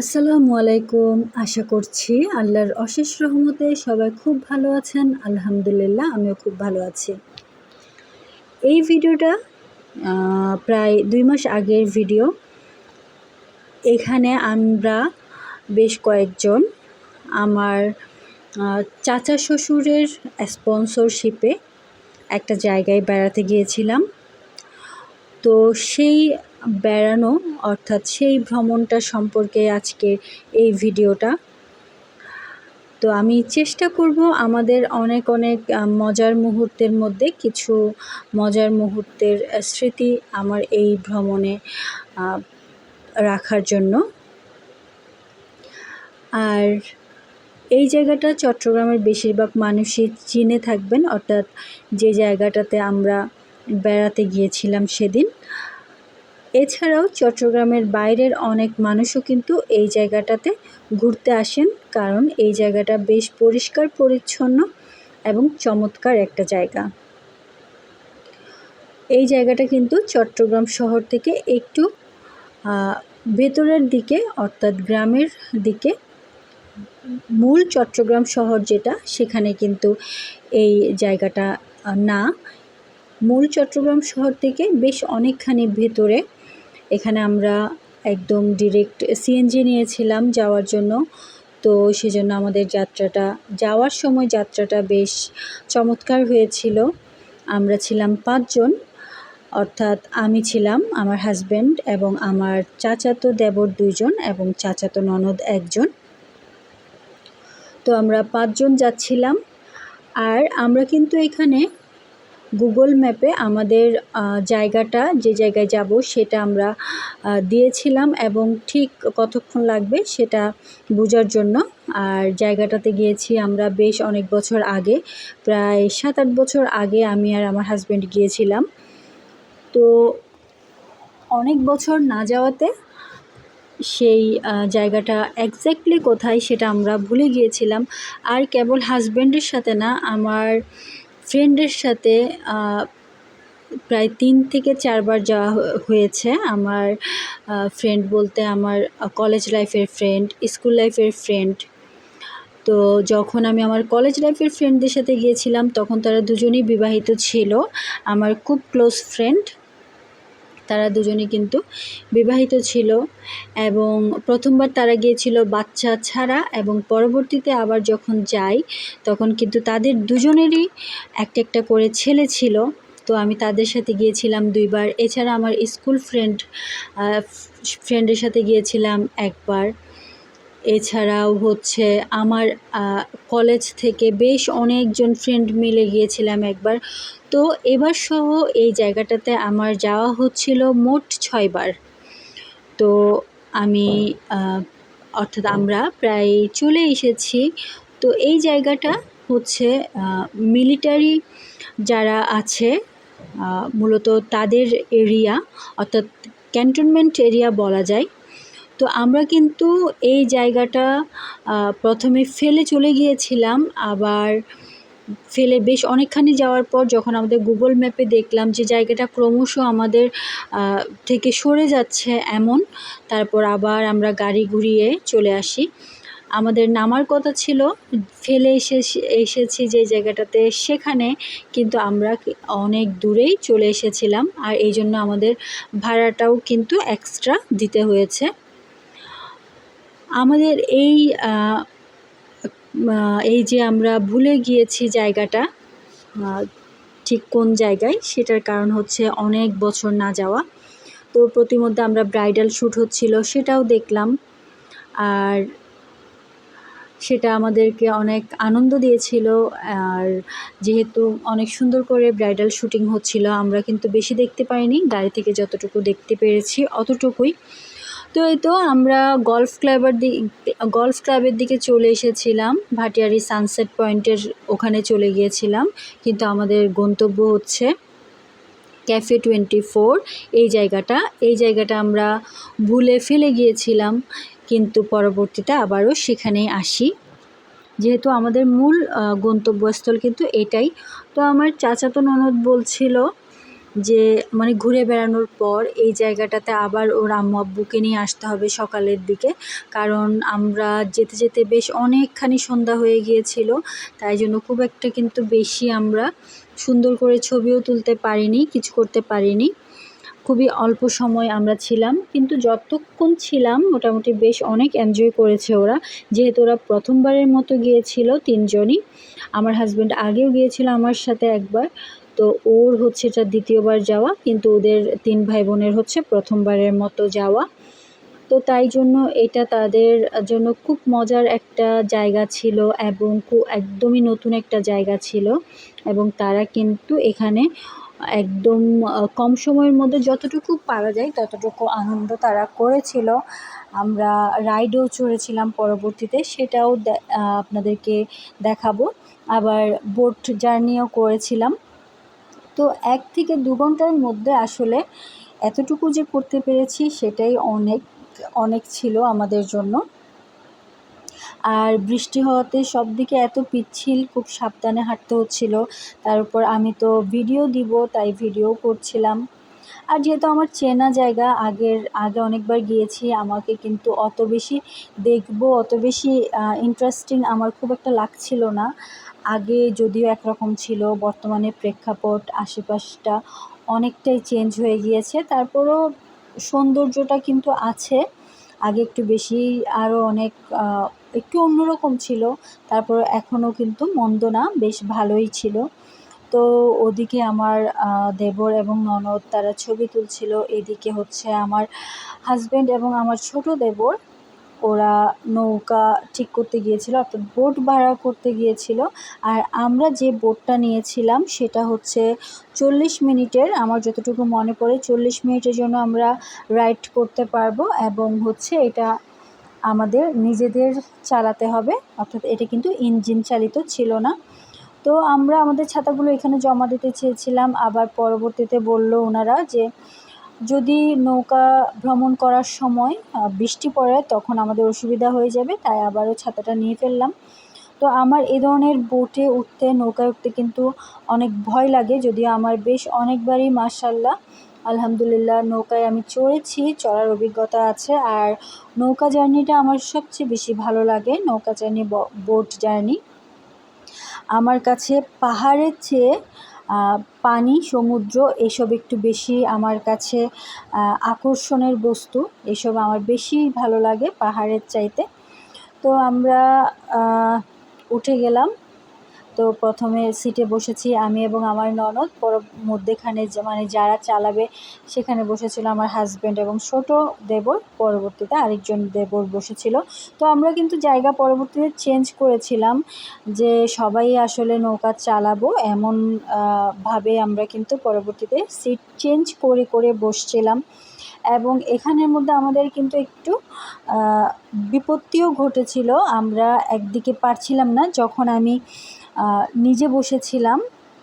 আসসালামু আলাইকুম। আশা করছি আল্লাহর অশেষ রহমতে সবাই খুব ভালো আছেন। আলহামদুলিল্লাহ, আমিও খুব ভালো আছি। এই ভিডিওটা প্রায় দুই মাস আগের ভিডিও। এখানে আমরা বেশ কয়েকজন আমার চাচা শ্বশুরের স্পন্সরশিপে একটা জায়গায় বেড়াতে গিয়েছিলাম। তো সেই বেড়ানো, অর্থাৎ সেই ভ্রমণটা সম্পর্কে আজকে এই ভিডিওটা। তো আমি চেষ্টা করব আমাদের অনেক অনেক মজার মুহূর্তের মধ্যে কিছু মজার মুহূর্তের স্মৃতি আমার এই ভ্রমণে রাখার জন্য। আর এই জায়গাটা চট্টগ্রামের বেশিরভাগ মানুষই চিনে থাকবেন, অর্থাৎ যে জায়গাটাতে আমরা বেড়াতে গিয়েছিলাম সেদিন। এছাড়াও চট্টগ্রামের বাইরের অনেক মানুষও কিন্তু এই জায়গাটাতে ঘুরতে আসেন, কারণ এই জায়গাটা বেশ পরিষ্কার, পরিচ্ছন্ন এবং চমৎকার একটা জায়গা। এই জায়গাটা কিন্তু চট্টগ্রাম শহর থেকে একটু ভেতরের দিকে, অর্থাৎ গ্রামের দিকে। মূল চট্টগ্রাম শহর যেটা, সেখানে কিন্তু এই জায়গাটা না। মূল চট্টগ্রাম শহর থেকে বেশ অনেকখানি ভেতরে এখানে আমরা একদম ডিরেক্ট সিএনজি নিয়েছিলাম যাওয়ার জন্য। তো সেজন্য আমাদের যাত্রাটা, যাওয়ার সময় যাত্রাটা বেশ চমৎকার হয়েছিল। আমরা ছিলাম পাঁচজন, অর্থাৎ আমি ছিলাম, আমার হাজব্যান্ড এবং আমার চাচাতো দেবর দুজন এবং চাচাতো ননদ একজন। তো আমরা পাঁচজন যাচ্ছিলাম। আর আমরা কিন্তু এখানে গুগল ম্যাপে আমাদের জায়গাটা, যে জায়গায় যাব সেটা আমরা দিয়েছিলাম এবং ঠিক কতক্ষণ লাগবে সেটা বোঝার জন্য। আর জায়গাটাতে গিয়েছি আমরা বেশ অনেক বছর আগে, প্রায় সাত আট বছর আগে আমি আর আমার হাজব্যান্ড গিয়েছিলাম। তো অনেক বছর না যাওয়াতে সেই জায়গাটা একজ্যাক্টলি কোথায় সেটা আমরা ভুলে গিয়েছিলাম। আর কেবল হাজব্যান্ডের সাথে না, আমার ফ্রেন্ডের সাথে প্রায় তিন থেকে চারবার যাওয়া হয়েছে। আমার ফ্রেন্ড বলতে আমার কলেজ লাইফের ফ্রেন্ড, স্কুল লাইফের ফ্রেন্ড। তো যখন আমি আমার কলেজ লাইফের ফ্রেন্ডদের সাথে গিয়েছিলাম, তখন তারা দুজনেই বিবাহিত ছিল। আমার খুব ক্লোজ ফ্রেন্ড। তারা দুজনে কিন্তু বিবাহিত ছিল এবং প্রথমবার তারা গিয়েছিল বাচ্চা ছাড়া এবং পরবর্তীতে আবার যখন যাই তখন কিন্তু তাদের দুজনেরই একটা একটা করে ছেলে ছিল। তো আমি তাদের সাথে গিয়েছিলাম দুইবার। এছাড়া আমার স্কুল ফ্রেন্ড ফ্রেন্ডের সাথে গিয়েছিলাম একবার। এছাড়াও হচ্ছে আমার কলেজ থেকে বেশ অনেকজন ফ্রেন্ড মিলে গিয়েছিলাম একবার। তো এবার সহ এই জায়গাটাতে আমার যাওয়া হচ্ছিল মোট ছয়বার তো আমি অর্থাৎ আমরা প্রায় চলে এসেছি। তো এই জায়গাটা হচ্ছে মিলিটারি যারা আছে মূলত তাদের এরিয়া অর্থাৎ ক্যান্টনমেন্ট এরিয়া বলা যায়। তো আমরা কিন্তু এই জায়গাটা প্রথমে ফেলে চলে গিয়েছিলাম। আবার ফেলে বেশ অনেকখানি যাওয়ার পর যখন আমাদের গুগল ম্যাপে দেখলাম যে জায়গাটা ক্রমশ আমাদের থেকে সরে যাচ্ছে এমন, তারপর আবার আমরা গাড়ি ঘুরিয়ে চলে আসি। আমাদের নামার কথা ছিল, ফেলে এসে, এসেছি যে জায়গাটাতে, সেখানে কিন্তু আমরা অনেক দূরেই চলে এসেছিলাম। আর এই জন্য আমাদের ভাড়াটাও কিন্তু এক্সট্রা দিতে হয়েছে। আমাদের এই এই যে আমরা ভুলে গিয়েছি জায়গাটা ঠিক কোন জায়গায়, সেটার কারণ হচ্ছে অনেক বছর না যাওয়া। তো প্রতিমধ্যে আমরা ব্রাইডাল শ্যুট হচ্ছিল, সেটাও দেখলাম। আর সেটা আমাদেরকে অনেক আনন্দ দিয়েছিল। আর যেহেতু অনেক সুন্দর করে ব্রাইডাল শ্যুটিং হচ্ছিল, আমরা কিন্তু বেশি দেখতে পাইনি। গাড়ি থেকে যতটুকু দেখতে পেরেছি, অতটুকুই। তো এই তো আমরা গলফ ক্লাবের দিক গলফ ক্লাবের দিকে চলে এসেছিলাম। ভাটিয়ারি সানসেট পয়েন্টের ওখানে চলে গিয়েছিলাম। কিন্তু আমাদের গন্তব্য হচ্ছে ক্যাফে টোয়েন্টি ফোর এই জায়গাটা এই জায়গাটা আমরা ভুলে ফেলে গিয়েছিলাম। কিন্তু পরবর্তীতে আবারও সেখানেই আসি। যেহেতু আমাদের মূল গন্তব্যস্থল কিন্তু এটাই। তো আমার চাচাতো ননদ বলছিল যে মানে ঘুরে বেড়ানোর পর এই জায়গাটাতে আবার ওর আম্মু আব্বুকে নিয়ে আসতে হবে সকালের দিকে। কারণ আমরা যেতে যেতে বেশ অনেকখানি সন্ধ্যা হয়ে গিয়েছিল, তাই জন্য খুব একটা কিন্তু বেশি আমরা সুন্দর করে ছবিও তুলতে পারিনি, কিছু করতে পারিনি। খুবই অল্প সময় আমরা ছিলাম, কিন্তু যতক্ষণ ছিলাম মোটামুটি বেশ অনেক এনজয় করেছে ওরা। যেহেতু ওরা প্রথমবারের মতো গিয়েছিল তিনজনই, আমার হাজব্যান্ড আগেও গিয়েছিল আমার সাথে একবার। তো ওর হচ্ছে এটা দ্বিতীয়বার যাওয়া, কিন্তু ওদের তিন ভাই বোনের হচ্ছে প্রথমবারের মতো যাওয়া। তো তাই জন্য এটা তাদের জন্য খুব মজার একটা জায়গা ছিল এবং খুব একদমই নতুন একটা জায়গা ছিল। এবং তারা কিন্তু এখানে একদম কম সময়ের মধ্যে যতটুকু পারা যায় ততটুকু আনন্দ তারা করেছিল। আমরা রাইডও চড়েছিলাম পরবর্তীতে, সেটাও আপনাদেরকে দেখাবো। আবার বোট জার্নিও করেছিলাম। তো এক থেকে দু ঘণ্টার মধ্যে আসলে এতটুকু যে করতে পেরেছি সেটাই অনেক অনেক ছিল আমাদের জন্য। আর বৃষ্টি হওয়াতে সব দিকে এত পিচ্ছিল, খুব সাবধানে হাঁটতে হচ্ছিল। তার উপর আমি তো ভিডিও দিব, তাই ভিডিও করছিলাম। আর যেহেতু আমার চেনা জায়গা, আগের, আগে অনেকবার গিয়েছি, আমাকে কিন্তু অত বেশি দেখব, অত বেশি ইন্টারেস্টিং আমার খুব একটা লাগছিল না। আগে যদিও একরকম ছিল, বর্তমানে প্রেক্ষাপট আশেপাশটা অনেকটাই চেঞ্জ হয়ে গিয়েছে। তারপরও সৌন্দর্যটা কিন্তু আছে। আগে একটু বেশি আরও অনেক একটু অন্যরকম ছিল। তারপর এখনও কিন্তু মন্দ না, বেশ ভালোই ছিল। তো ওদিকে আমার দেবর এবং ননদ তারা ছবি তুলছিল। এদিকে হচ্ছে আমার হাজব্যান্ড এবং আমার ছোট দেবর। ওরা নৌকা ঠিক করতে গিয়েছিল, অর্থাৎ বোট ভাড়া করতে গিয়েছিল। আর আমরা যে বোটটা নিয়েছিলাম, সেটা হচ্ছে চল্লিশ মিনিটের, আমার যতটুকু মনে পড়ে, চল্লিশ মিনিটের জন্য আমরা রাইড করতে পারব এবং হচ্ছে এটা আমাদের নিজেদের চালাতে হবে, অর্থাৎ এটা কিন্তু ইঞ্জিন চালিত ছিল না। তো আমরা আমাদের ছাতাগুলো এখানে জমা দিতে চেয়েছিলাম, আবার পরবর্তীতে বলল ওনারা যে যদি নৌকা ভ্রমণ করার সময় বৃষ্টি পড়ে তখন আমাদের অসুবিধা হয়ে যাবে, তাই আবারও ছাতাটা নিয়ে ফেললাম। তো আমার এ ধরনের বোটে উঠতে, নৌকায় উঠতে কিন্তু অনেক ভয় লাগে, যদিও আমার বেশ অনেকবারই মার্শাল্লাহ আলহামদুলিল্লাহ, নৌকায় আমি চড়েছি, চড়ার অভিজ্ঞতা আছে, আর নৌকা জার্নিটা আমার সবচেয়ে বেশি ভালো লাগে, নৌকা জার্নি বোট জার্নি। আমার কাছে পাহাড়ের চেয়ে পানি, সমুদ্র, এসব একটু বেশি আমার কাছে আকর্ষণের বস্তু। এসব আমার বেশি ভালো লাগে পাহাড়ের চাইতে। তো আমরা উঠে গেলাম। তো প্রথমে সিটে বসেছি আমি এবং আমার ননদ। পর মধ্যেখানে মানে যারা চালাবে, সেখানে বসেছিল আমার হাজব্যান্ড এবং ছোট দেবর। পরবর্তীতে আরেকজন দেবর বসেছিল। তো আমরা কিন্তু জায়গা পরবর্তীতে চেঞ্জ করেছিলাম যে সবাই আসলে নৌকা চালাবো এমন ভাবে আমরা কিন্তু পরবর্তীতে সিট চেঞ্জ করে করে বসছিলাম। এবং এখানের মধ্যে আমাদের কিন্তু একটু বিপত্তিও ঘটেছিল। আমরা একদিকে পারছিলাম না। যখন আমি নিজে বসেছিলাম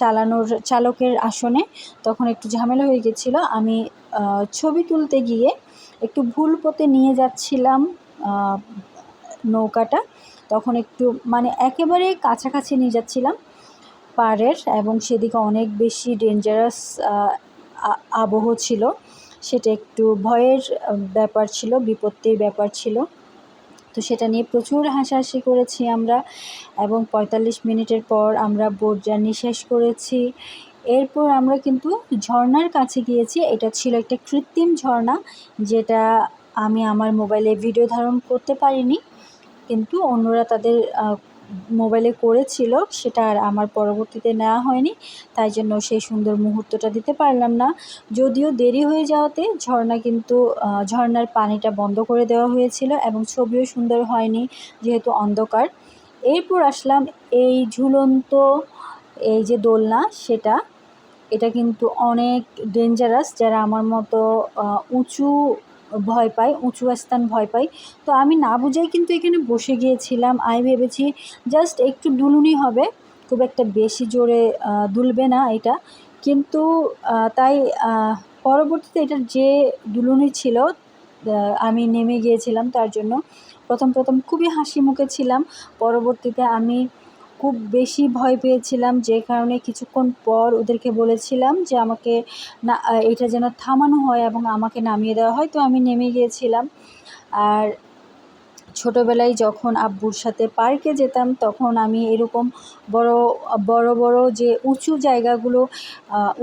চালানোর, চালকের আসনে, তখন একটু ঝামেলা হয়ে গেছিল। আমি ছবি তুলতে গিয়ে একটু ভুল পথে নিয়ে যাচ্ছিলাম নৌকাটা। তখন একটু মানে একেবারে কাছাকাছি নিয়ে যাচ্ছিলাম পাড়ের এবং সেদিকে অনেক বেশি ডেঞ্জারাস আবহ ছিল। সেটা একটু ভয়ের ব্যাপার ছিল, বিপত্তির ব্যাপার ছিল। তো সেটা নিয়ে প্রচুর হাসাহাসি করেছি আমরা এবং পঁয়তাল্লিশ মিনিটের পর আমরা বোট জার্নি শেষ করেছি। এরপর আমরা কিন্তু ঝর্নার কাছে গিয়েছি। এটা ছিল একটা কৃত্রিম ঝর্ণা যেটা আমি আমার মোবাইলে ভিডিও ধারণ করতে পারিনি। কিন্তু অন্যরা তাদের মোবাইলে করেছিল, সেটা আর আমার পরবর্তীতে নেওয়া হয়নি, তাই জন্য সেই সুন্দর মুহূর্তটা দিতে পারলাম না। যদিও দেরি হয়ে যাওয়াতে ঝর্ণা কিন্তু ঝর্ণার পানিটা বন্ধ করে দেওয়া হয়েছিল এবং ছবিও সুন্দর হয়নি, যেহেতু অন্ধকার। এরপর আসলাম এই ঝুলন্ত, এই যে দোলনা, সেটা। এটা কিন্তু অনেক ডেঞ্জারাস যারা আমার মতো উঁচু ভয় পাই, উঁচু স্থান ভয় পাই। তো আমি না বুঝেই কিন্তু এখানে বসে গিয়েছিলাম। আমি ভেবেছি জাস্ট একটু দুলুনি হবে, খুব একটা বেশি জোরে দুলবে না এটা। কিন্তু তাই পরবর্তীতে এটার যে দুলুনি ছিল আমি নেমে গিয়েছিলাম তার জন্য। প্রথম প্রথম খুবই হাসি মুখে ছিলাম। পরবর্তীতে আমি খুব বেশি ভয় পেয়েছিলাম যে কারণে কিছুক্ষণ পর ওদেরকে বলেছিলাম যে আমাকে না, এটা যেন থামানো হয় এবং আমাকে নামিয়ে দেওয়া হয়। তো আমি নেমে গিয়েছিলাম। আর ছোটোবেলায় যখন আব্বুর সাথে পার্কে যেতাম, তখন আমি এরকম বড় বড় বড় যে উঁচু জায়গাগুলো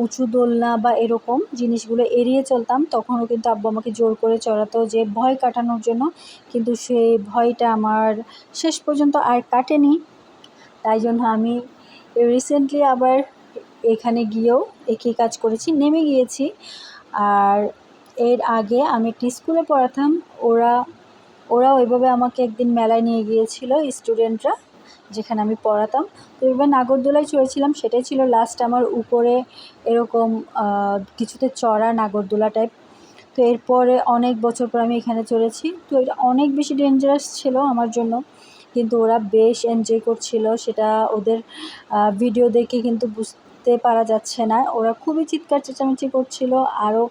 উঁচু দোলনা বা এরকম জিনিসগুলো এড়িয়ে চলতাম, তখনও কিন্তু আব্বু আমাকে জোর করে চড়াতো যে ভয় কাটানোর জন্য। কিন্তু সেই ভয়টা আমার শেষ পর্যন্ত আর কাটেনি। তাই জন্য আমি রিসেন্টলি আবার এখানে গিয়েও একই কাজ করেছি, নেমে গিয়েছি। আর এর আগে আমি একটি স্কুলে পড়াতাম, ওরা ওরা ওইভাবে আমাকে একদিন মেলায় নিয়ে গিয়েছিল স্টুডেন্টরা যেখানে আমি পড়াতাম। তো এবার নাগরদোলায় চড়েছিলাম, সেটাই ছিল লাস্ট আমার উপরে এরকম কিছুতে চড়া নাগরদোলা টাইপ তো এরপরে অনেক বছর পর আমি এখানে চড়েছি। তো এটা অনেক বেশি ডেঞ্জারাস ছিল আমার জন্য। কিন্তু ওরা বেশ এনজয় করছিল, সেটা ওদের ভিডিও দেখে কিন্তু বুঝতে পারা যাচ্ছে না। ওরা খুবই চিৎকার চেঁচামেচি করছিল আরও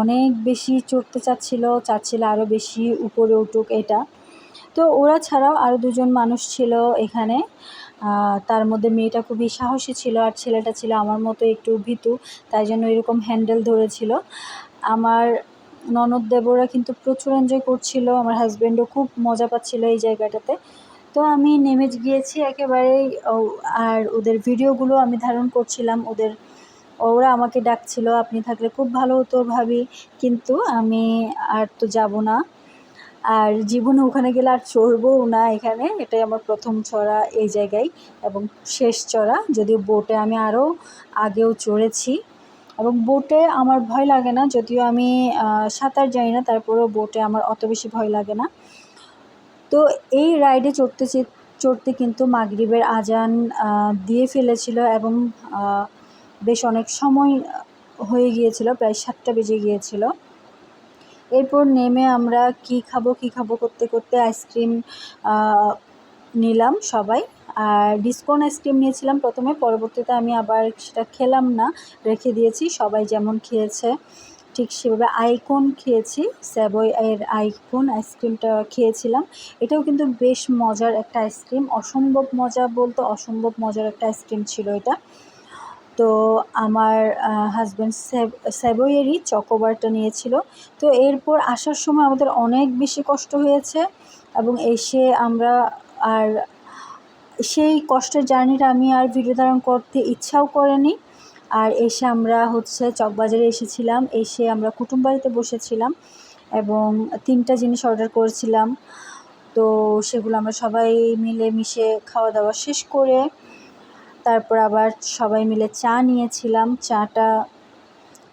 অনেক বেশি চড়তে চাচ্ছিল চাচ্ছিল আরও বেশি উপরে উঠুক এটা। তো ওরা ছাড়াও আরও দুজন মানুষ ছিল এখানে। তার মধ্যে মেয়েটা খুবই সাহসী ছিল আর ছেলেটা ছিল আমার মতো একটু ভীতু, তাই জন্য এরকম হ্যান্ডেল ধরেছিল। আমার ননদ দেবরা কিন্তু প্রচুর এনজয় করছিল, আমার হাজব্যান্ডও খুব মজা পাচ্ছিল এই জায়গাটাতে। তো আমি নেমে গিয়েছি একেবারেই আর ওদের ভিডিওগুলো আমি ধারণ করছিলাম, ওদের, ওরা আমাকে ডাকছিল, আপনি থাকলে খুব ভালো হতো ভাবি, কিন্তু আমি আর তো যাব না। আর জীবনে ওখানে গেলে আর চড়বও না এখানে, এটাই আমার প্রথম চড়া এই জায়গায় এবং শেষ চড়া, যদিও বোটে আমি আরও আগেও চড়েছি। এবং বোটে আমার ভয় লাগে না, যদিও আমি সাঁতার জানি না, তারপরেও বোটে আমার অত বেশি ভয় লাগে না। তো এই রাইডে চড়তে চড়তে কিন্তু মাগরিবের আজান দিয়ে ফেলেছিল এবং বেশ অনেক সময় হয়ে গিয়েছিল, প্রায় সাতটা বেজে গিয়েছিল। এরপর নেমে আমরা কি খাব কি খাব করতে করতে আইসক্রিম নিলাম সবাই। আর ডিসকন আইসক্রিম নিয়েছিলাম প্রথমে, পরবর্তীতে আমি আবার সেটা খেলাম না, রেখে দিয়েছি, সবাই যেমন খেয়েছে। ঠিক সেভাবে আইকন খেয়েছি স্যাবই এর আইকন, আইসক্রিমটা খেয়েছিলাম। এটাও কিন্তু বেশ মজার একটা আইসক্রিম, অসম্ভব মজা বলতে অসম্ভব মজার একটা আইসক্রিম ছিল এটা। তো আমার হাজব্যান্ড স্যাবইয়েরই চকোবারটা নিয়েছিল। তো এরপর আসার সময় আমাদের অনেক বেশি কষ্ট হয়েছে এবং এসে আমরা আর সেই কষ্টের জার্নিটা আমি আর ভিডিও ধারণ করতে ইচ্ছাও করেনি। আর এসে আমরা হচ্ছে চকবাজারে এসেছিলাম। এসে আমরা কুটুম বাড়িতে বসেছিলাম এবং তিনটা জিনিস অর্ডার করেছিলাম। তো সেগুলো আমরা সবাই মিলে মিশে খাওয়া দাওয়া শেষ করে তারপর আবার সবাই মিলে চা নিয়েছিলাম। চাটা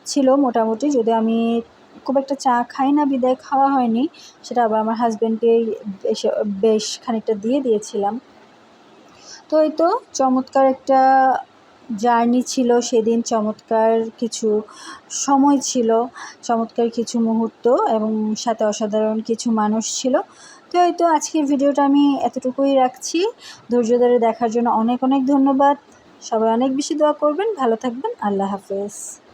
ছিল মোটামুটি যদি আমি খুব একটা চা খাই না, বিদায় খাওয়া হয়নি, সেটা আবার আমার হাজব্যান্ডকে বেশ খানিকটা দিয়ে দিয়েছিলাম। তো এই তো চমৎকার একটা জার্নি ছিল, সেদিন চমৎকার কিছু সময় ছিল, চমৎকার কিছু মুহূর্ত এবং সাথে অসাধারণ কিছু মানুষ ছিল। তো এই তো আজকের ভিডিওটা আমি এতটুকুই রাখছি। ধৈর্য ধরে দেখার জন্য অনেক অনেক ধন্যবাদ। সবাই অনেক বেশি দোয়া করবেন। ভালো থাকবেন। আল্লাহ হাফেজ।